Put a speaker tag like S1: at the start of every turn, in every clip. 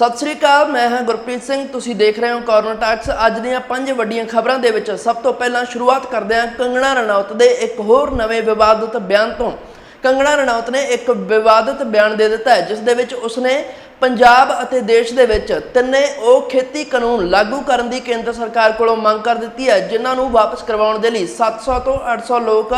S1: ਸਤਿ ਸ੍ਰੀ ਅਕਾਲ, ਮੈਂ ਹਾਂ ਗੁਰਪ੍ਰੀਤ ਸਿੰਘ, ਤੁਸੀਂ ਦੇਖ ਰਹੇ ਹੋ ਕਾਰਨਰ ਟਾਕਸ ਅੱਜ ਦੀਆਂ ਪੰਜ ਵੱਡੀਆਂ ਖਬਰਾਂ ਦੇ ਵਿੱਚ ਸਭ ਤੋਂ ਪਹਿਲਾਂ ਸ਼ੁਰੂਆਤ ਕਰਦੇ ਹਾਂ ਕੰਗਣਾ ਰਣੌਤ ਦੇ ਇੱਕ ਹੋਰ ਨਵੇਂ ਵਿਵਾਦਤ ਬਿਆਨ ਤੋਂ। ਕੰਗਣਾ ਰਣੌਤ ਨੇ ਇੱਕ ਵਿਵਾਦਤ ਬਿਆਨ ਦੇ ਦਿੱਤਾ ਹੈ, ਜਿਸ ਦੇ ਵਿੱਚ ਉਸਨੇ ਪੰਜਾਬ ਅਤੇ ਦੇਸ਼ ਦੇ ਵਿੱਚ ਤਿੰਨੇ ਉਹ ਖੇਤੀ ਕਾਨੂੰਨ ਲਾਗੂ ਕਰਨ ਦੀ ਕੇਂਦਰ ਸਰਕਾਰ ਕੋਲੋਂ ਮੰਗ ਕਰ ਦਿੱਤੀ ਹੈ, ਜਿਨ੍ਹਾਂ ਨੂੰ ਵਾਪਸ ਕਰਵਾਉਣ ਦੇ ਲਈ 700 ਤੋਂ 800 ਲੋਕ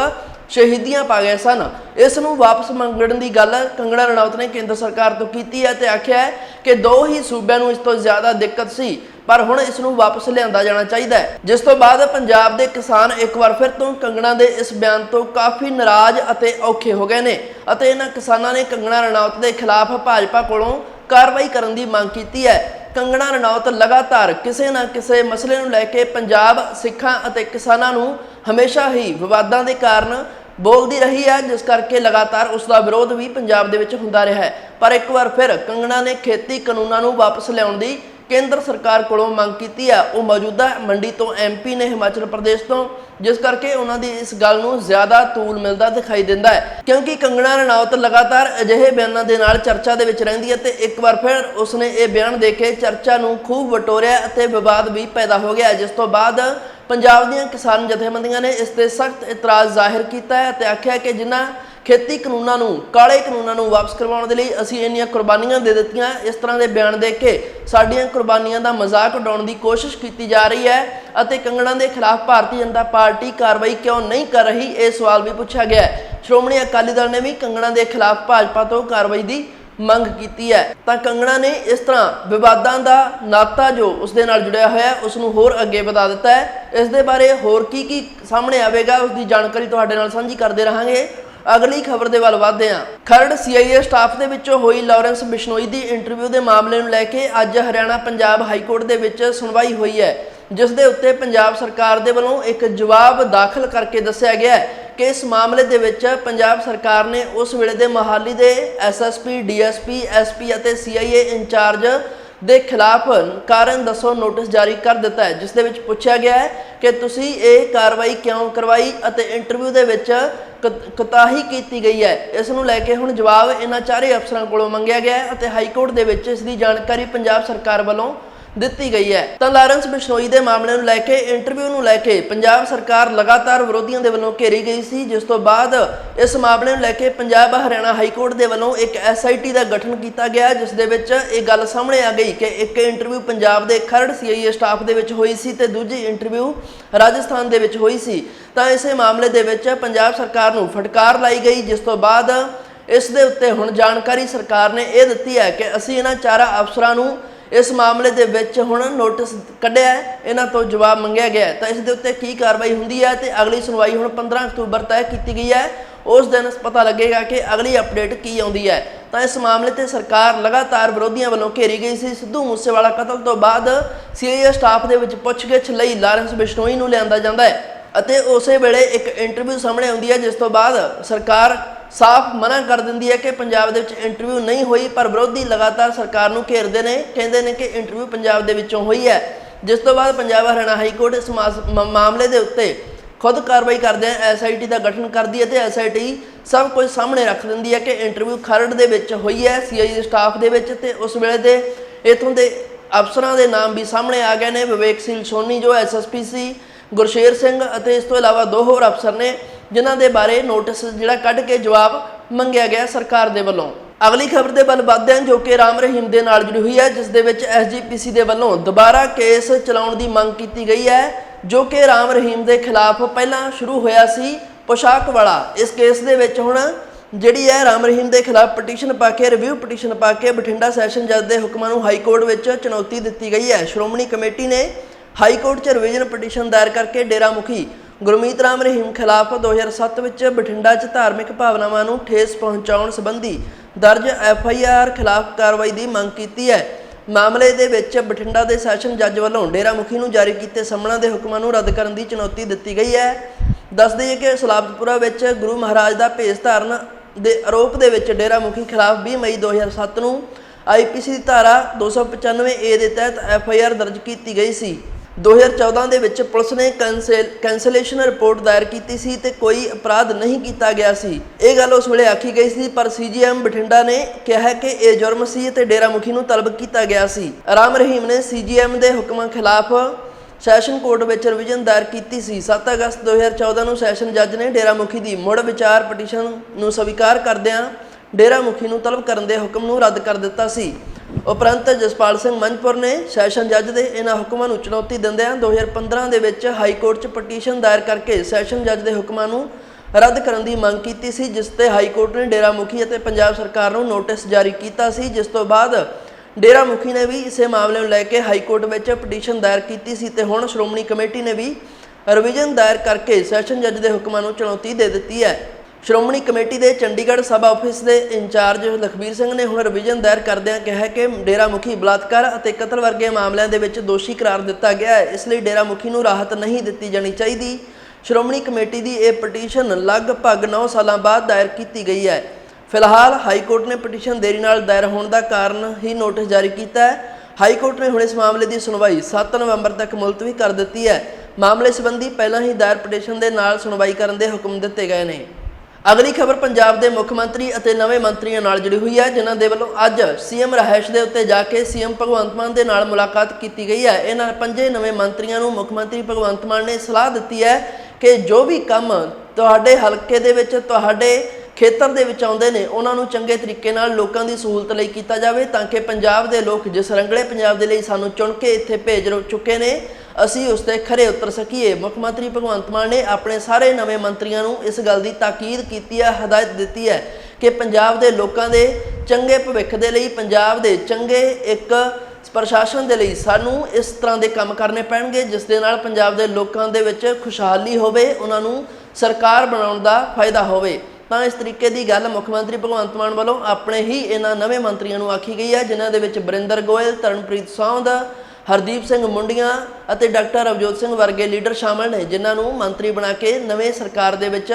S1: ਸ਼ਹੀਦੀਆਂ ਪਾ ਗਏ ਸਨ। ਇਸ ਨੂੰ ਵਾਪਸ ਮੰਗਣ ਦੀ ਗੱਲ ਕੰਗਣਾ ਰਣੌਤ ਨੇ ਕੇਂਦਰ ਸਰਕਾਰ ਤੋਂ ਕੀਤੀ ਹੈ ਤੇ ਆਖਿਆ ਹੈ ਕਿ ਦੋ ਹੀ ਸੂਬਿਆਂ ਨੂੰ ਇਸ ਤੋਂ ਜ਼ਿਆਦਾ ਦਿੱਕਤ ਸੀ, ਪਰ ਹੁਣ ਇਸ ਨੂੰ ਵਾਪਸ ਲਿਆਂਦਾ ਜਾਣਾ ਚਾਹੀਦਾ ਹੈ। ਜਿਸ ਤੋਂ ਬਾਅਦ ਪੰਜਾਬ ਦੇ ਕਿਸਾਨ ਇੱਕ ਵਾਰ ਫਿਰ ਤੋਂ ਕੰਗਣਾ ਦੇ ਇਸ ਬਿਆਨ ਤੋਂ ਕਾਫੀ ਨਾਰਾਜ਼ ਅਤੇ ਔਖੇ ਹੋ ਗਏ ਨੇ ਅਤੇ ਇਹਨਾਂ ਕਿਸਾਨਾਂ ਨੇ ਕੰਗਣਾ ਰਣੌਤ ਦੇ ਖਿਲਾਫ ਭਾਜਪਾ ਕੋਲੋਂ ਕਾਰਵਾਈ ਕਰਨ ਦੀ ਮੰਗ ਕੀਤੀ ਹੈ। ਕੰਗਣਾ ਰਣੌਤ ਲਗਾਤਾਰ ਕਿਸੇ ਨਾ ਕਿਸੇ ਮਸਲੇ ਨੂੰ ਲੈ ਕੇ ਪੰਜਾਬ ਸਿੱਖਾਂ ਅਤੇ ਕਿਸਾਨਾਂ ਨੂੰ ਹਮੇਸ਼ਾ ਹੀ ਵਿਵਾਦਾਂ ਦੇ ਕਾਰਨ ਬੋਲਦੀ ਰਹੀ ਹੈ, ਜਿਸ ਕਰਕੇ ਲਗਾਤਾਰ ਉਸ ਦਾ ਵਿਰੋਧ ਵੀ ਪੰਜਾਬ ਦੇ ਵਿੱਚ ਹੁੰਦਾ ਰਿਹਾ ਹੈ। ਪਰ ਇੱਕ ਵਾਰ ਫਿਰ ਕੰਗਣਾ ਨੇ ਖੇਤੀ ਕਾਨੂੰਨਾਂ ਨੂੰ ਵਾਪਸ ਲਿਆਉਣ ਦੀ ਕੇਂਦਰ ਸਰਕਾਰ ਕੋਲੋਂ ਮੰਗ ਕੀਤੀ ਹੈ। ਉਹ ਮੌਜੂਦਾ ਮੰਡੀ ਤੋਂ ਐਮਪੀ ਨੇ ਹਿਮਾਚਲ ਪ੍ਰਦੇਸ਼ ਤੋਂ, ਜਿਸ ਕਰਕੇ ਉਹਨਾਂ ਦੀ ਇਸ ਗੱਲ ਨੂੰ ਜ਼ਿਆਦਾ ਤੂਲ ਮਿਲਦਾ ਦਿਖਾਈ ਦਿੰਦਾ ਹੈ। ਕਿਉਂਕਿ ਕੰਗਣਾ ਰਣੌਤ ਲਗਾਤਾਰ ਅਜਿਹੇ ਬਿਆਨਾਂ ਦੇ ਨਾਲ ਚਰਚਾ ਦੇ ਵਿੱਚ ਰਹਿੰਦੀ ਹੈ ਤੇ ਇੱਕ ਵਾਰ ਫਿਰ ਉਸਨੇ ਇਹ ਬਿਆਨ ਦੇ ਕੇ ਚਰਚਾ ਨੂੰ ਖੂਬ ਵਟੋਰਿਆ ਅਤੇ ਵਿਵਾਦ ਵੀ ਪੈਦਾ ਹੋ ਗਿਆ, ਜਿਸ ਤੋਂ ਬਾਅਦ ਪੰਜਾਬ ਦੀਆਂ ਕਿਸਾਨ ਜਥੇਬੰਦੀਆਂ ਨੇ ਇਸ ਤੇ ਸਖਤ ਇਤਰਾਜ਼ ਜ਼ਾਹਿਰ ਕੀਤਾ ਹੈ ਤੇ ਆਖਿਆ ਕਿ ਜਿਨ੍ਹਾਂ ਖੇਤੀ ਕਾਨੂੰਨਾਂ ਨੂੰ, ਕਾਲੇ ਕਾਨੂੰਨਾਂ ਨੂੰ ਵਾਪਸ ਕਰਵਾਉਣ ਦੇ ਲਈ ਅਸੀਂ ਇੰਨੀਆਂ ਕੁਰਬਾਨੀਆਂ ਦੇ ਦਿੱਤੀਆਂ, ਇਸ ਤਰ੍ਹਾਂ ਦੇ ਬਿਆਨ ਦੇ ਕੇ ਸਾਡੀਆਂ ਕੁਰਬਾਨੀਆਂ ਦਾ ਮਜ਼ਾਕ ਉਡਾਉਣ ਦੀ ਕੋਸ਼ਿਸ਼ ਕੀਤੀ ਜਾ ਰਹੀ ਹੈ ਅਤੇ ਕੰਗਣਾ ਦੇ ਖਿਲਾਫ ਭਾਰਤੀ ਜਨਤਾ ਪਾਰਟੀ ਕਾਰਵਾਈ ਕਿਉਂ ਨਹੀਂ ਕਰ ਰਹੀ, ਇਹ ਸਵਾਲ ਵੀ ਪੁੱਛਿਆ ਗਿਆ ਹੈ। ਸ਼੍ਰੋਮਣੀ ਅਕਾਲੀ ਦਲ ਨੇ ਵੀ ਕੰਗਣਾ ਦੇ ਖਿਲਾਫ ਭਾਜਪਾ ਤੋਂ ਕਾਰਵਾਈ ਦੀ ਮੰਗ ਕੀਤੀ ਹੈ। ਤਾਂ ਕੰਗਣਾ ਨੇ ਇਸ ਤਰ੍ਹਾਂ ਵਿਵਾਦਾਂ ਦਾ ਨਾਤਾ ਜੋ ਉਸ ਦੇ ਨਾਲ ਜੁੜਿਆ ਹੋਇਆ ਹੈ ਉਸ ਨੂੰ ਹੋਰ ਅੱਗੇ ਵਧਾ ਦਿੱਤਾ ਹੈ। ਇਸ ਦੇ ਬਾਰੇ ਹੋਰ ਕੀ ਕੀ ਸਾਹਮਣੇ ਆਵੇਗਾ ਉਸ ਦੀ ਜਾਣਕਾਰੀ ਤੁਹਾਡੇ ਨਾਲ ਸਾਂਝੀ ਕਰਦੇ ਰਹਾਂਗੇ। ਅਗਲੀ ਖਬਰ ਦੇ ਵੱਲ ਵਧਦੇ ਹਾਂ। ਖਰੜ ਸੀਆਈਏ ਸਟਾਫ ਦੇ ਵਿੱਚੋਂ ਹੋਈ ਲਾਰੈਂਸ ਬਿਸ਼ਨੋਈ ਦੀ ਇੰਟਰਵਿਊ ਦੇ ਮਾਮਲੇ ਨੂੰ ਲੈ ਕੇ ਅੱਜ ਹਰਿਆਣਾ ਪੰਜਾਬ ਹਾਈ ਕੋਰਟ ਦੇ ਵਿੱਚ ਸੁਣਵਾਈ ਹੋਈ ਹੈ, ਜਿਸ ਦੇ ਉੱਤੇ ਪੰਜਾਬ ਸਰਕਾਰ ਦੇ ਵੱਲੋਂ ਇੱਕ ਜਵਾਬ ਦਾਖਲ ਕਰਕੇ ਦੱਸਿਆ ਗਿਆ ਹੈ। ਕਿ ਇਸ ਮਾਮਲੇ ਦੇ ਵਿੱਚ ਪੰਜਾਬ ਸਰਕਾਰ ਨੇ ਉਸ ਵੇਲੇ ਦੇ ਮਹਾਲੀ ਦੇ ਐਸਐਸਪੀ ਡੀਐਸਪੀ ਐਸਪੀ ਅਤੇ ਸੀਆਈਏ ਇੰਚਾਰਜ ਦੇ ਖਿਲਾਫ ਕਾਰਨ ਦੱਸੋ ਨੋਟਿਸ ਜਾਰੀ ਕਰ ਦਿੱਤਾ ਹੈ, ਜਿਸ ਦੇ ਵਿੱਚ ਪੁੱਛਿਆ ਗਿਆ ਹੈ ਕਿ ਤੁਸੀਂ ਇਹ ਕਾਰਵਾਈ ਕਿਉਂ ਕਰਵਾਈ ਅਤੇ ਇੰਟਰਵਿਊ ਦੇ ਵਿੱਚ ਕਤਾਹੀ ਕੀਤੀ ਗਈ ਹੈ। ਇਸ ਨੂੰ ਲੈ ਕੇ ਹੁਣ ਜਵਾਬ ਇਹਨਾਂ ਚਾਰੇ ਅਫਸਰਾਂ ਕੋਲੋਂ ਮੰਗਿਆ ਗਿਆ ਹੈ ਅਤੇ ਹਾਈ ਕੋਰਟ ਦੇ ਵਿੱਚ ਇਸ ਦੀ ਜਾਣਕਾਰੀ ਪੰਜਾਬ ਸਰਕਾਰ ਵੱਲੋਂ ਦਿੱਤੀ ਗਈ ਹੈ। ਤਾਂ ਲਾਰੈਂਸ ਬਿਸ਼ਨੋਈ ਦੇ ਮਾਮਲੇ ਨੂੰ ਲੈ ਕੇ ਇੰਟਰਵਿਊ ਨੂੰ ਲੈ ਕੇ ਪੰਜਾਬ ਸਰਕਾਰ ਲਗਾਤਾਰ ਵਿਰੋਧੀਆਂ ਦੇ ਵੱਲੋਂ ਘੇਰੀ ਗਈ ਸੀ, ਜਿਸ ਤੋਂ ਬਾਅਦ ਇਸ ਮਾਮਲੇ ਨੂੰ ਲੈ ਕੇ ਪੰਜਾਬ ਹਰਿਆਣਾ ਹਾਈ ਕੋਰਟ ਦੇ ਵੱਲੋਂ ਇੱਕ ਐਸਆਈਟੀ ਦਾ ਗਠਨ ਕੀਤਾ ਗਿਆ, ਜਿਸ ਦੇ ਵਿੱਚ ਇਹ ਗੱਲ ਸਾਹਮਣੇ ਆ ਗਈ ਕਿ ਇੱਕ ਇੰਟਰਵਿਊ ਪੰਜਾਬ ਦੇ ਖਰੜ ਸੀਆਈਏ ਸਟਾਫ ਦੇ ਵਿੱਚ ਹੋਈ ਸੀ ਤੇ ਦੂਜੀ ਇੰਟਰਵਿਊ ਰਾਜਸਥਾਨ ਦੇ ਵਿੱਚ ਹੋਈ ਸੀ। ਤਾਂ ਇਸੇ ਮਾਮਲੇ ਦੇ ਵਿੱਚ ਪੰਜਾਬ ਸਰਕਾਰ ਨੂੰ ਫਟਕਾਰ ਲਾਈ ਗਈ, ਜਿਸ ਤੋਂ ਬਾਅਦ ਇਸ ਦੇ ਉੱਤੇ ਹੁਣ ਜਾਣਕਾਰੀ ਸਰਕਾਰ ਨੇ ਇਹ ਦਿੱਤੀ ਹੈ ਕਿ ਅਸੀਂ ਇਹਨਾਂ ਚਾਰਾਂ ਅਫਸਰਾਂ ਨੂੰ ਇਸ ਮਾਮਲੇ ਦੇ ਵਿੱਚ ਹੁਣ ਨੋਟਿਸ ਕੱਢਿਆ ਇਹਨਾਂ ਤੋਂ ਜਵਾਬ ਮੰਗਿਆ ਗਿਆ ਤਾਂ ਇਸ ਦੇ ਉੱਤੇ ਕੀ ਕਾਰਵਾਈ ਹੁੰਦੀ ਹੈ ਤੇ ਅਗਲੀ ਸੁਣਵਾਈ ਹੁਣ 15 ਅਕਤੂਬਰ ਤੈਅ ਕੀਤੀ ਗਈ ਹੈ। ਉਸ ਦਿਨ ਪਤਾ ਲੱਗੇਗਾ ਕਿ ਅਗਲੀ ਅਪਡੇਟ ਕੀ ਆਉਂਦੀ ਹੈ। ਤਾਂ ਇਸ ਮਾਮਲੇ ਤੇ ਸਰਕਾਰ ਲਗਾਤਾਰ ਵਿਰੋਧੀਆਂ ਵੱਲੋਂ ਘੇਰੀ ਗਈ ਸੀ। ਸਿੱਧੂ ਮੂਸੇਵਾਲਾ ਕਤਲ ਤੋਂ ਬਾਅਦ ਸੀਆਈਏ ਸਟਾਫ ਦੇ ਵਿੱਚ ਪੁੱਛਗਿੱਛ ਲਈ ਲਾਰੈਂਸ ਬਿਸ਼ਨੋਈ ਨੂੰ ਲਿਆਂਦਾ ਜਾਂਦਾ ਹੈ ਅਤੇ ਉਸੇ ਵੇਲੇ ਇੱਕ ਇੰਟਰਵਿਊ ਸਾਹਮਣੇ ਆਉਂਦੀ ਹੈ, ਜਿਸ ਤੋਂ ਬਾਅਦ ਸਰਕਾਰ ਸਾਫ਼ ਮਨਾ ਕਰ ਦਿੰਦੀ ਹੈ ਕਿ ਪੰਜਾਬ ਦੇ ਵਿੱਚ ਇੰਟਰਵਿਊ ਨਹੀਂ ਹੋਈ, ਪਰ ਵਿਰੋਧੀ ਲਗਾਤਾਰ ਸਰਕਾਰ ਨੂੰ ਘੇਰਦੇ ਨੇ, ਕਹਿੰਦੇ ਨੇ ਕਿ ਇੰਟਰਵਿਊ ਪੰਜਾਬ ਦੇ ਵਿੱਚੋਂ ਹੋਈ ਹੈ। ਜਿਸ ਤੋਂ ਬਾਅਦ ਪੰਜਾਬ ਹਰਿਆਣਾ ਹਾਈ ਕੋਰਟ ਇਸ ਮਾਸ- ਮ- ਮਾਮਲੇ ਦੇ ਉੱਤੇ ਖੁਦ ਕਾਰਵਾਈ ਕਰਦੇ ਆ ਐਸਆਈਟੀ ਦਾ ਗਠਨ ਕਰਦੀ ਹੈ ਤੇ ਐਸਆਈਟੀ ਸਭ ਕੁਝ ਸਾਹਮਣੇ ਰੱਖ ਦਿੰਦੀ ਹੈ ਕਿ ਇੰਟਰਵਿਊ ਖਰੜ ਦੇ ਵਿੱਚ ਹੋਈ ਹੈ ਸੀਆਈਏ ਸਟਾਫ ਦੇ ਵਿੱਚ ਤੇ ਉਸ ਵੇਲੇ ਦੇ ਇਥੋਂ ਦੇ ਅਫਸਰਾਂ ਦੇ ਨਾਮ ਵੀ ਸਾਹਮਣੇ ਆ ਗਏ ਨੇ। ਵਿਵੇਕ ਸਿੰਘ ਸੋਨੀ ਜੋ ਐਸਐਸਪੀ ਸੀ, ਗੁਰਸ਼ੇਰ ਸਿੰਘ ਅਤੇ ਇਸ ਤੋਂ ਇਲਾਵਾ ਦੋ ਹੋਰ ਅਫਸਰ ਨੇ। ਜਿਨ੍ਹਾਂ ਦੇ ਬਾਰੇ ਨੋਟਿਸ ਜਿਹੜਾ ਕੱਢ ਕੇ ਜਵਾਬ ਮੰਗਿਆ ਗਿਆ ਸਰਕਾਰ ਦੇ ਵੱਲੋਂ। ਅਗਲੀ ਖਬਰ ਦੇ ਵੱਲ ਵੱਧਦੇ ਹਾਂ ਜੋ ਕਿ ਰਾਮ ਰਹੀਮ ਦੇ ਨਾਲ ਜੁੜੀ ਹੋਈ ਹੈ, ਜਿਸ ਦੇ ਵਿੱਚ ਐਸਜੀਪੀਸੀ ਦੇ ਵੱਲੋਂ ਦੁਬਾਰਾ ਕੇਸ ਚਲਾਉਣ ਦੀ ਮੰਗ ਕੀਤੀ ਗਈ ਹੈ, ਜੋ ਕਿ ਰਾਮ ਰਹੀਮ ਦੇ ਖਿਲਾਫ ਪਹਿਲਾਂ ਸ਼ੁਰੂ ਹੋਇਆ ਸੀ ਪੋਸ਼ਾਕ ਵਾਲਾ। ਇਸ ਕੇਸ ਦੇ ਵਿੱਚ ਹੁਣ ਜਿਹੜੀ ਹੈ ਰਾਮ ਰਹੀਮ ਦੇ ਖਿਲਾਫ ਪਟੀਸ਼ਨ ਪਾ ਕੇ, ਰਿਵਿਊ ਪਟੀਸ਼ਨ ਪਾ ਕੇ ਬਠਿੰਡਾ ਸੈਸ਼ਨ ਜੱਜ ਦੇ ਹੁਕਮਾਂ ਨੂੰ ਹਾਈ ਕੋਰਟ ਵਿੱਚ ਚੁਣੌਤੀ ਦਿੱਤੀ ਗਈ ਹੈ। ਸ਼੍ਰੋਮਣੀ ਕਮੇਟੀ ਨੇ ਹਾਈ ਕੋਰਟ 'ਚ ਰਿਵੀਜ਼ਨ ਪਟੀਸ਼ਨ ਦਾਇਰ ਕਰਕੇ ਡੇਰਾ ਮੁਖੀ ਗੁਰਮੀਤ ਰਾਮ ਰਹੀਮ ਖਿਲਾਫ 2007 ਵਿੱਚ ਬਠਿੰਡਾ 'ਚ ਧਾਰਮਿਕ ਭਾਵਨਾਵਾਂ ਨੂੰ ਠੇਸ ਪਹੁੰਚਾਉਣ ਸੰਬੰਧੀ ਦਰਜ ਐਫ ਆਈ ਆਰ ਖਿਲਾਫ ਕਾਰਵਾਈ ਦੀ ਮੰਗ ਕੀਤੀ ਹੈ। ਮਾਮਲੇ ਦੇ ਵਿੱਚ ਬਠਿੰਡਾ ਦੇ ਸੈਸ਼ਨ ਜੱਜ ਵੱਲੋਂ ਡੇਰਾ ਮੁਖੀ ਨੂੰ ਜਾਰੀ ਕੀਤੇ ਸਮਨਾਂ ਦੇ ਹੁਕਮਾਂ ਨੂੰ ਰੱਦ ਕਰਨ ਦੀ ਚੁਣੌਤੀ ਦਿੱਤੀ ਗਈ ਹੈ। ਦੱਸ ਦਈਏ ਕਿ ਸਲਾਬਤਪੁਰਾ ਵਿੱਚ ਗੁਰੂ ਮਹਾਰਾਜ ਦਾ ਭੇਸ ਧਾਰਨ ਦੇ ਆਰੋਪ ਦੇ ਵਿੱਚ ਡੇਰਾ ਮੁਖੀ ਖਿਲਾਫ 20 ਮਈ 2007 ਨੂੰ ਆਈਪੀਸੀ ਦੀ ਧਾਰਾ 295 ਏ ਦੇ ਤਹਿਤ ਐਫ ਆਈ ਆਰ ਦਰਜ ਕੀਤੀ ਗਈ ਸੀ। 2014 ਦੇ ਵਿੱਚ ਪੁਲਿਸ ਨੇ ਕੈਂਸਲ ਕੈਂਸਲੇਸ਼ਨ ਰਿਪੋਰਟ ਦਾਇਰ ਕੀਤੀ ਸੀ ਤੇ ਕੋਈ ਅਪਰਾਧ ਨਹੀਂ ਕੀਤਾ ਗਿਆ ਸੀ। ਇਹ ਗੱਲ ਉਸ ਵੇਲੇ ਆਖੀ ਗਈ ਸੀ, ਪਰ ਸੀਜੀਐਮ ਬਠਿੰਡਾ ਨੇ ਕਿਹਾ ਕਿ ਇਹ ਜੁਰਮ ਸੀ ਤੇ ਡੇਰਾ ਮੁਖੀ ਨੂੰ ਤਲਬ ਕੀਤਾ ਗਿਆ ਸੀ। ਰਾਮ ਰਹੀਮ ਨੇ ਸੀਜੀਐਮ ਦੇ ਹੁਕਮਾਂ ਖਿਲਾਫ ਸੈਸ਼ਨ ਕੋਰਟ ਵਿੱਚ ਰਿਵੀਜ਼ਨ ਦਾਇਰ ਕੀਤੀ ਸੀ। 7 ਅਗਸਤ 2014 ਨੂੰ ਸੈਸ਼ਨ ਜੱਜ ਨੇ ਡੇਰਾ ਮੁਖੀ ਦੀ ਮੁੜ ਵਿਚਾਰ ਪਟੀਸ਼ਨ ਨੂੰ ਸਵੀਕਾਰ ਕਰਦਿਆਂ ਡੇਰਾ ਮੁਖੀ ਨੂੰ ਤਲਬ ਕਰਨ ਦੇ ਹੁਕਮ ਨੂੰ ਰੱਦ ਕਰ ਦਿੱਤਾ ਸੀ। ਉਪਰੰਤ ਜਸਪਾਲ ਸਿੰਘ ਮੰਝਪੁਰ ਨੇ ਸੈਸ਼ਨ ਜੱਜ ਦੇ ਇਹਨਾਂ ਹੁਕਮਾਂ ਨੂੰ ਚੁਣੌਤੀ ਦਿੰਦਿਆਂ 2015 ਦੇ ਵਿੱਚ ਹਾਈ ਕੋਰਟ 'ਚ ਪਟੀਸ਼ਨ ਦਾਇਰ ਕਰਕੇ ਸੈਸ਼ਨ ਜੱਜ ਦੇ ਹੁਕਮਾਂ ਨੂੰ ਰੱਦ ਕਰਨ ਦੀ ਮੰਗ ਕੀਤੀ ਸੀ, ਜਿਸ ਤੇ ਹਾਈ ਕੋਰਟ ਨੇ ਡੇਰਾ ਮੁਖੀ ਅਤੇ ਪੰਜਾਬ ਸਰਕਾਰ ਨੂੰ ਨੋਟਿਸ ਜਾਰੀ ਕੀਤਾ ਸੀ, ਜਿਸ ਤੋਂ ਬਾਅਦ ਡੇਰਾ ਮੁਖੀ ਨੇ ਵੀ ਇਸੇ ਮਾਮਲੇ ਨੂੰ ਲੈ ਕੇ ਹਾਈ ਕੋਰਟ ਵਿੱਚ ਪਟੀਸ਼ਨ ਦਾਇਰ ਕੀਤੀ ਸੀ ਤੇ ਹੁਣ ਸ਼੍ਰੋਮਣੀ ਕਮੇਟੀ ਨੇ ਵੀ ਰਿਵੀਜ਼ਨ ਦਾਇਰ ਕਰਕੇ ਸੈਸ਼ਨ ਜੱਜ ਦੇ ਹੁਕਮਾਂ ਨੂੰ ਚੁਣੌਤੀ ਦੇ ਦਿੱਤੀ ਹੈ। ਸ਼੍ਰੋਮਣੀ ਕਮੇਟੀ ਦੇ ਚੰਡੀਗੜ੍ਹ ਸਭਾ ਆਫਿਸ ਦੇ ਇੰਚਾਰਜ ਲਖਬੀਰ ਸਿੰਘ ਨੇ ਹੁਣ ਰਿਵੀਜ਼ਨ ਦਾਇਰ ਕਰਦਿਆਂ ਕਿਹਾ ਕਿ ਡੇਰਾ ਮੁਖੀ ਬਲਾਤਕਾਰ ਅਤੇ ਕਤਲ ਵਰਗੇ ਮਾਮਲਿਆਂ ਦੇ ਵਿੱਚ ਦੋਸ਼ੀ ਕਰਾਰ ਦਿੱਤਾ ਗਿਆ ਹੈ। ਇਸ ਲਈ ਡੇਰਾ ਮੁਖੀ ਨੂੰ ਰਾਹਤ ਨਹੀਂ ਦਿੱਤੀ ਜਾਣੀ ਚਾਹੀਦੀ। ਸ਼੍ਰੋਮਣੀ ਕਮੇਟੀ ਦੀ ਇਹ ਪਟੀਸ਼ਨ ਲਗਭਗ 9 ਸਾਲਾਂ ਬਾਅਦ ਦਾਇਰ ਕੀਤੀ ਗਈ ਹੈ। ਫਿਲਹਾਲ ਹਾਈ ਕੋਰਟ ਨੇ ਪਟੀਸ਼ਨ ਦੇਰੀ ਨਾਲ ਦਾਇਰ ਹੋਣ ਦਾ ਕਾਰਨ ਹੀ ਨੋਟਿਸ ਜਾਰੀ ਕੀਤਾ ਹੈ। ਹਾਈ ਕੋਰਟ ਨੇ ਹੁਣ ਇਸ ਮਾਮਲੇ ਦੀ ਸੁਣਵਾਈ 7 ਨਵੰਬਰ ਤੱਕ ਮੁਲਤਵੀ ਕਰ ਦਿੱਤੀ ਹੈ। ਮਾਮਲੇ ਸੰਬੰਧੀ ਪਹਿਲਾਂ ਹੀ ਦਾਇਰ ਪਟੀਸ਼ਨ ਦੇ ਨਾਲ ਸੁਣਵਾਈ ਕਰਨ ਦੇ ਹੁਕਮ ਦਿੱਤੇ ਗਏ ਨੇ। ਅਗਲੀ ਖਬਰ ਪੰਜਾਬ ਦੇ ਮੁੱਖ ਮੰਤਰੀ ਅਤੇ ਨਵੇਂ ਮੰਤਰੀਆਂ ਨਾਲ ਜੁੜੀ ਹੋਈ ਹੈ, ਜਿਨ੍ਹਾਂ ਦੇ ਵੱਲੋਂ ਅੱਜ ਸੀਐਮ ਰਹਿਸ਼ ਦੇ ਉੱਤੇ ਜਾ ਕੇ ਸੀਐਮ ਭਗਵੰਤ ਮਾਨ ਦੇ ਨਾਲ ਮੁਲਾਕਾਤ ਕੀਤੀ ਗਈ ਹੈ। ਇਹਨਾਂ ਪੰਜੇ ਨਵੇਂ ਮੰਤਰੀਆਂ ਨੂੰ ਮੁੱਖ ਮੰਤਰੀ ਭਗਵੰਤ ਮਾਨ ਨੇ ਸਲਾਹ ਦਿੱਤੀ ਹੈ ਕਿ ਜੋ ਵੀ ਕੰਮ ਤੁਹਾਡੇ ਹਲਕੇ ਦੇ ਵਿੱਚ, ਤੁਹਾਡੇ ਖੇਤਰ ਦੇ ਵਿੱਚ ਆਉਂਦੇ ਨੇ, ਉਹਨਾਂ ਨੂੰ ਚੰਗੇ ਤਰੀਕੇ ਨਾਲ ਲੋਕਾਂ ਦੀ ਸਹੂਲਤ ਲਈ ਕੀਤਾ ਜਾਵੇ ਤਾਂ ਕਿ ਪੰਜਾਬ ਦੇ ਲੋਕ ਜਿਸ ਰੰਗਲੇ ਪੰਜਾਬ ਦੇ ਲਈ ਸਾਨੂੰ ਚੁਣ ਕੇ ਇੱਥੇ ਭੇਜ ਚੁੱਕੇ ਨੇ। ਅਸੀਂ ਉਸ ਤੇ ਖਰੇ ਉਤਰ ਸਕੀਏ। ਮੁੱਖ ਮੰਤਰੀ ਭਗਵੰਤ ਮਾਨ ਨੇ ਆਪਣੇ ਸਾਰੇ ਨਵੇਂ ਮੰਤਰੀਆਂ ਨੂੰ ਇਸ ਗੱਲ ਦੀ ਤਾਕੀਦ ਕੀਤੀ ਹੈ, ਹਦਾਇਤ ਦਿੱਤੀ ਹੈ ਕਿ ਪੰਜਾਬ ਦੇ ਲੋਕਾਂ ਦੇ ਚੰਗੇ ਭਵਿੱਖ ਦੇ ਲਈ, ਪੰਜਾਬ ਦੇ ਚੰਗੇ ਇੱਕ ਪ੍ਰਸ਼ਾਸਨ ਦੇ ਲਈ ਸਾਨੂੰ ਇਸ ਤਰ੍ਹਾਂ ਦੇ ਕੰਮ ਕਰਨੇ ਪੈਣਗੇ, ਜਿਸ ਦੇ ਨਾਲ ਪੰਜਾਬ ਦੇ ਲੋਕਾਂ ਦੇ ਵਿੱਚ ਖੁਸ਼ਹਾਲੀ ਹੋਵੇ, ਉਹਨਾਂ ਨੂੰ ਸਰਕਾਰ ਬਣਾਉਣ ਦਾ ਫਾਇਦਾ ਹੋਵੇ। ਤਾਂ ਇਸ ਤਰੀਕੇ ਦੀ ਗੱਲ ਮੁੱਖ ਮੰਤਰੀ ਭਗਵੰਤ ਮਾਨ ਵੱਲੋਂ ਆਪਣੇ ਹੀ ਇਹਨਾਂ ਨਵੇਂ ਮੰਤਰੀਆਂ ਨੂੰ ਆਖੀ ਗਈ ਹੈ, ਜਿਨ੍ਹਾਂ ਦੇ ਵਿੱਚ ਬਰਿੰਦਰ ਗੋਇਲ, ਤਰਨਪ੍ਰੀਤ ਸੌਂਦ ਹਰਦੀਪ ਸਿੰਘ ਮੁੰਡੀਆਂ ਅਤੇ ਡਾਕਟਰ ਅਵਜੋਤ ਸਿੰਘ ਵਰਗੇ ਲੀਡਰ ਸ਼ਾਮਲ ਨੇ, ਜਿਨ੍ਹਾਂ ਨੂੰ ਮੰਤਰੀ ਬਣਾ ਕੇ ਨਵੇਂ ਸਰਕਾਰ ਦੇ ਵਿੱਚ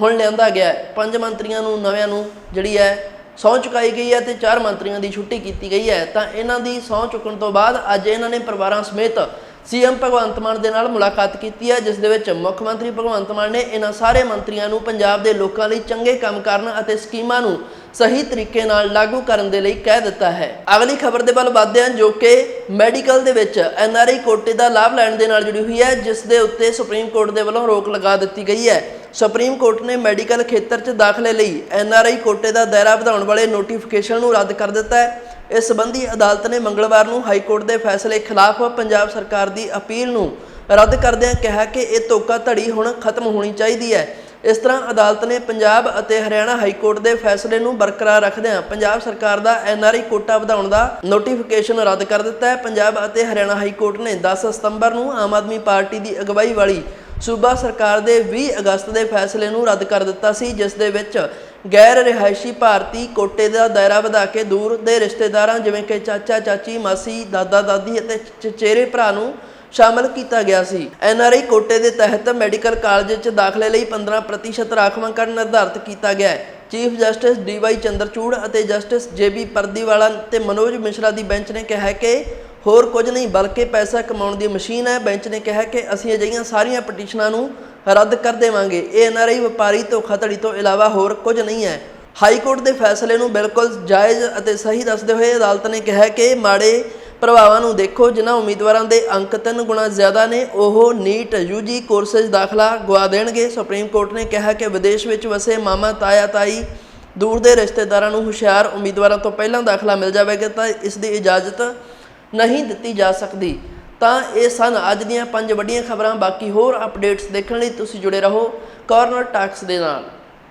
S1: ਹੁਣ ਲਿਆਂਦਾ ਗਿਆ ਪੰਜ ਮੰਤਰੀਆਂ ਨੂੰ, ਨਵਿਆਂ ਨੂੰ ਜਿਹੜੀ ਹੈ, ਸਹੁੰ ਚੁਕਾਈ ਗਈ ਹੈ ਤੇ ਚਾਰ ਮੰਤਰੀਆਂ ਦੀ ਛੁੱਟੀ ਕੀਤੀ ਗਈ ਹੈ। ਤਾਂ ਇਹਨਾਂ ਦੀ ਸਹੁੰ ਚੁੱਕਣ ਤੋਂ ਬਾਅਦ ਅੱਜ ਇਹਨਾਂ ਨੇ ਪਰਿਵਾਰਾਂ ਸਮੇਤ ਸੀਐਮ ਭਗਵੰਤ ਮਾਨ ਦੇ ਨਾਲ ਮੁਲਾਕਾਤ ਕੀਤੀ ਹੈ, ਜਿਸ ਦੇ ਵਿੱਚ ਮੁੱਖ ਮੰਤਰੀ ਭਗਵੰਤ ਮਾਨ ਨੇ ਇਹਨਾਂ ਸਾਰੇ ਮੰਤਰੀਆਂ ਨੂੰ ਪੰਜਾਬ ਦੇ ਲੋਕਾਂ ਲਈ ਚੰਗੇ ਕੰਮ ਕਰਨ ਅਤੇ ਸਕੀਮਾਂ ਨੂੰ ਸਹੀ ਤਰੀਕੇ ਨਾਲ ਲਾਗੂ ਕਰਨ ਦੇ ਲਈ ਕਹਿ ਦਿੱਤਾ ਹੈ। ਅਗਲੀ ਖਬਰ ਦੇ ਵੱਲ ਵਧਦੇ ਹਾਂ, ਜੋ ਕਿ ਮੈਡੀਕਲ ਦੇ ਵਿੱਚ ਐਨਆਰਆਈ ਕੋਟੇ ਦਾ ਲਾਭ ਲੈਣ ਦੇ ਨਾਲ ਜੁੜੀ ਹੋਈ ਹੈ, ਜਿਸ ਦੇ ਉੱਤੇ ਸੁਪਰੀਮ ਕੋਰਟ ਦੇ ਵੱਲੋਂ ਰੋਕ ਲਗਾ ਦਿੱਤੀ ਗਈ ਹੈ। ਸੁਪਰੀਮ ਕੋਰਟ ਨੇ ਮੈਡੀਕਲ ਖੇਤਰ 'ਚ ਦਾਖਲੇ ਲਈ ਐਨਆਰਆਈ ਕੋਟੇ ਦਾ ਦਾਇਰਾ ਵਧਾਉਣ ਵਾਲੇ ਨੋਟੀਫਿਕੇਸ਼ਨ ਨੂੰ ਰੱਦ ਕਰ ਦਿੱਤਾ ਹੈ। ਇਸ ਸੰਬੰਧੀ ਅਦਾਲਤ ਨੇ ਮੰਗਲਵਾਰ ਨੂੰ ਹਾਈ ਕੋਰਟ ਦੇ ਫੈਸਲੇ ਖਿਲਾਫ ਪੰਜਾਬ ਸਰਕਾਰ ਦੀ ਅਪੀਲ ਨੂੰ ਰੱਦ ਕਰਦਿਆਂ ਕਿਹਾ ਕਿ ਇਹ ਧੋਖਾ ਧੜੀ ਹੁਣ ਖਤਮ ਹੋਣੀ ਚਾਹੀਦੀ ਹੈ। ਇਸ ਤਰ੍ਹਾਂ ਅਦਾਲਤ ਨੇ ਪੰਜਾਬ ਅਤੇ ਹਰਿਆਣਾ ਹਾਈ ਕੋਰਟ ਦੇ ਫੈਸਲੇ ਨੂੰ ਬਰਕਰਾਰ ਰੱਖਦਿਆਂ ਪੰਜਾਬ ਸਰਕਾਰ ਦਾ ਐਨਆਰਆਈ ਕੋਟਾ ਵਧਾਉਣ ਦਾ ਨੋਟੀਫਿਕੇਸ਼ਨ ਰੱਦ ਕਰ ਦਿੱਤਾ ਹੈ। ਪੰਜਾਬ ਅਤੇ ਹਰਿਆਣਾ ਹਾਈ ਕੋਰਟ ਨੇ 10 ਸਤੰਬਰ ਨੂੰ ਆਮ ਆਦਮੀ ਪਾਰਟੀ ਦੀ ਅਗਵਾਈ ਵਾਲੀ ਸੂਬਾ ਸਰਕਾਰ ਦੇ 20 ਅਗਸਤ ਦੇ ਫੈਸਲੇ ਨੂੰ ਰੱਦ ਕਰ ਦਿੱਤਾ ਸੀ, ਜਿਸ ਦੇ ਵਿੱਚ ਗੈਰ ਰਿਹਾਇਸ਼ੀ ਭਾਰਤੀ ਕੋਟੇ ਦਾ ਦਾਇਰਾ ਵਧਾ ਕੇ ਦੂਰ ਦੇ ਰਿਸ਼ਤੇਦਾਰਾਂ, ਜਿਵੇਂ ਕਿ ਚਾਚਾ, ਚਾਚੀ, ਮਾਸੀ, ਦਾਦਾ, ਦਾਦੀ ਅਤੇ ਚਚੇਰੇ ਭਰਾ ਨੂੰ ਸ਼ਾਮਲ ਕੀਤਾ ਗਿਆ ਸੀ। ਐਨਆਰਆਈ ਕੋਟੇ ਦੇ ਤਹਿਤ ਮੈਡੀਕਲ ਕਾਲਜ 'ਚ ਦਾਖਲੇ ਲਈ 15% ਰਾਖਵਾਂਕਰਨ ਨਿਰਧਾਰਤ ਕੀਤਾ ਗਿਆ ਹੈ। ਚੀਫ ਜਸਟਿਸ ਡੀਵਾਈ ਚੰਦਰਚੂੜ ਅਤੇ ਜਸਟਿਸ ਜੇਬੀ ਪਰਦੀਵਾਲਾ ਤੇ ਮਨੋਜ ਮਿਸ਼ਰਾ ਦੀ ਬੈਂਚ ਨੇ ਕਿਹਾ ਕਿ ਹੋਰ ਕੁਝ ਨਹੀਂ, ਬਲਕਿ ਪੈਸਾ ਕਮਾਉਣ ਦੀ ਮਸ਼ੀਨ ਹੈ। ਬੈਂਚ ਨੇ ਕਿਹਾ ਕਿ ਅਸੀਂ ਅਜਿਹੀਆਂ ਸਾਰੀਆਂ ਪਟੀਸ਼ਨਾਂ ਨੂੰ ਰੱਦ ਕਰ ਦੇਵਾਂਗੇ। ਇਹ ਐਨਆਰਆਈ ਵਪਾਰੀ ਧੋਖਾਧੜੀ ਤੋਂ ਇਲਾਵਾ ਹੋਰ ਕੁਝ ਨਹੀਂ ਹੈ। ਹਾਈ ਕੋਰਟ ਦੇ ਫੈਸਲੇ ਨੂੰ ਬਿਲਕੁਲ ਜਾਇਜ਼ ਅਤੇ ਸਹੀ ਦੱਸਦੇ ਹੋਏ ਅਦਾਲਤ ਨੇ ਕਿਹਾ ਕਿ ਮਾੜੇ ਪ੍ਰਭਾਵਾਂ ਨੂੰ ਦੇਖੋ, ਜਿਨ੍ਹਾਂ ਉਮੀਦਵਾਰਾਂ ਦੇ ਅੰਕ ਤਿੰਨ ਗੁਣਾ ਜ਼ਿਆਦਾ ਨੇ, ਉਹ ਨੀਟ ਯੂਜੀ ਕੋਰਸਸ ਦਾਖਲਾ ਗਵਾ ਦੇਣਗੇ। ਸੁਪਰੀਮ ਕੋਰਟ ਨੇ ਕਿਹਾ ਕਿ ਵਿਦੇਸ਼ ਵਿੱਚ ਵਸੇ ਮਾਮਾ, ਤਾਇਆ, ਤਾਈ, ਦੂਰ ਦੇ ਰਿਸ਼ਤੇਦਾਰਾਂ ਨੂੰ ਹੁਸ਼ਿਆਰ ਉਮੀਦਵਾਰਾਂ ਤੋਂ ਪਹਿਲਾਂ ਦਾਖਲਾ ਮਿਲ ਜਾਵੇਗਾ ਤਾਂ ਇਸ ਦੀ ਇਜਾਜ਼ਤ ਨਹੀਂ ਦਿੱਤੀ ਜਾ ਸਕਦੀ। ਤਾਂ ਇਹ ਸਨ ਅੱਜ ਦੀਆਂ ਪੰਜ ਵੱਡੀਆਂ ਖਬਰਾਂ। ਬਾਕੀ ਹੋਰ ਅਪਡੇਟਸ ਦੇਖਣ ਲਈ ਤੁਸੀਂ ਜੁੜੇ ਰਹੋ ਕਾਰਨਰ ਟਾਕਸ ਦੇ ਨਾਲ।